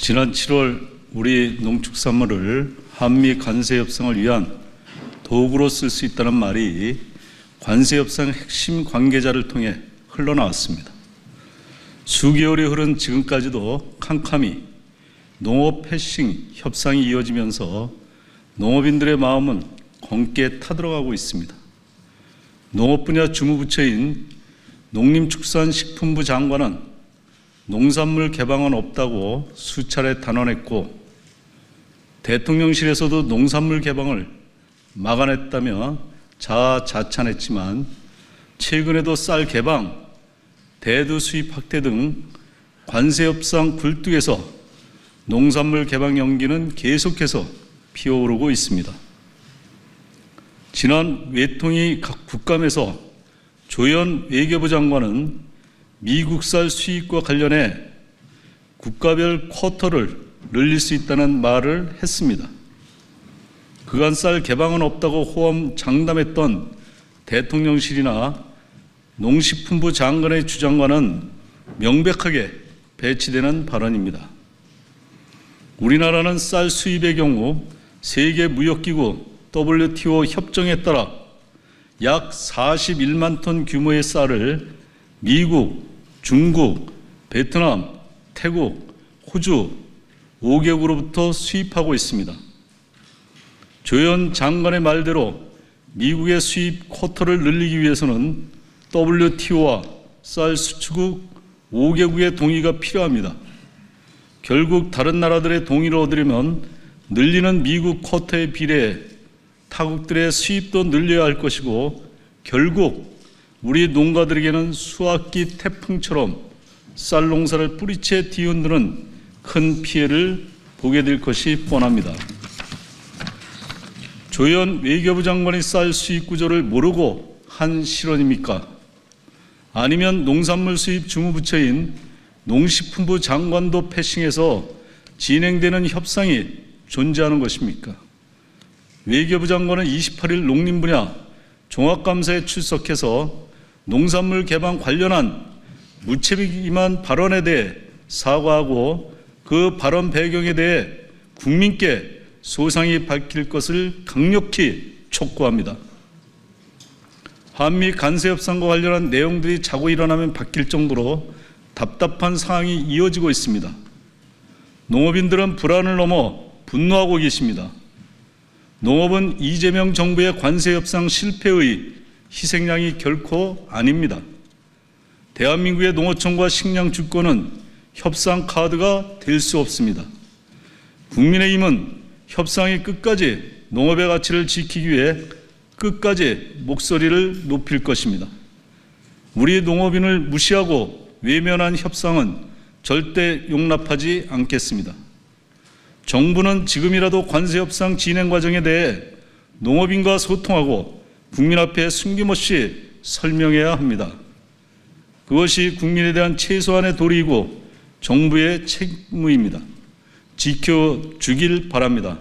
지난 7월 우리 농축산물을 한미 관세 협상을 위한 도구로 쓸 수 있다는 말이 관세 협상 핵심 관계자를 통해 흘러나왔습니다. 수개월이 흐른 지금까지도 캄캄이 농업 패싱 협상이 이어지면서 농업인들의 마음은 검게 타들어가고 있습니다. 농업 분야 주무부처인 농림축산식품부 장관은 농산물 개방은 없다고 수차례 단언했고 대통령실에서도 농산물 개방을 막아냈다며 자아자찬했지만 최근에도 쌀 개방, 대두 수입 확대 등 관세 협상 굴뚝에서 농산물 개방 연기는 계속해서 피어오르고 있습니다. 지난 외통위 각 국감에서 조현 외교부 장관은 미국쌀 수입과 관련해 국가별 쿼터를 늘릴 수 있다는 말을 했습니다. 그간 쌀 개방은 없다고 호언 장담했던 대통령실이나 농식품부 장관의 주장과는 명백하게 배치되는 발언입니다. 우리나라는 쌀 수입의 경우 세계 무역기구 WTO 협정에 따라 약 41만 톤 규모의 쌀을 미국, 중국, 베트남, 태국, 호주 5개국으로부터 수입하고 있습니다. 조현 장관의 말대로 미국의 수입 쿼터를 늘리기 위해서는 WTO와 쌀 수출국 5개국의 동의가 필요합니다. 결국 다른 나라들의 동의를 얻으려면 늘리는 미국 쿼터에 비례해 타국들의 수입도 늘려야 할 것이고 결국 우리 농가들에게는 수학기 태풍처럼 쌀 농사를 뿌리채 뒤흔드는 큰 피해를 보게 될 것이 뻔합니다. 조현 외교부 장관이 쌀 수입 구조를 모르고 한 실언입니까? 아니면 농산물 수입 주무부처인 농식품부 장관도 패싱해서 진행되는 협상이 존재하는 것입니까? 외교부 장관은 28일 농림 분야 종합감사에 출석해서 농산물 개방 관련한 무책임한 발언에 대해 사과하고 그 발언 배경에 대해 국민께 소상히 밝힐 것을 강력히 촉구합니다. 한미 간세 협상과 관련한 내용들이 자고 일어나면 바뀔 정도로 답답한 상황이 이어지고 있습니다. 농업인들은 불안을 넘어 분노하고 계십니다. 농업은 이재명 정부의 관세 협상 실패의 희생양이 결코 아닙니다. 대한민국의 농어촌과 식량 주권은 협상 카드가 될 수 없습니다. 국민의힘은 협상이 끝까지 농업의 가치를 지키기 위해 끝까지 목소리를 높일 것입니다. 우리 농업인을 무시하고 외면한 협상은 절대 용납하지 않겠습니다. 정부는 지금이라도 관세 협상 진행 과정에 대해 농업인과 소통하고 국민 앞에 숨김없이 설명해야 합니다. 그것이 국민에 대한 최소한의 도리이고 정부의 책무입니다. 지켜주길 바랍니다.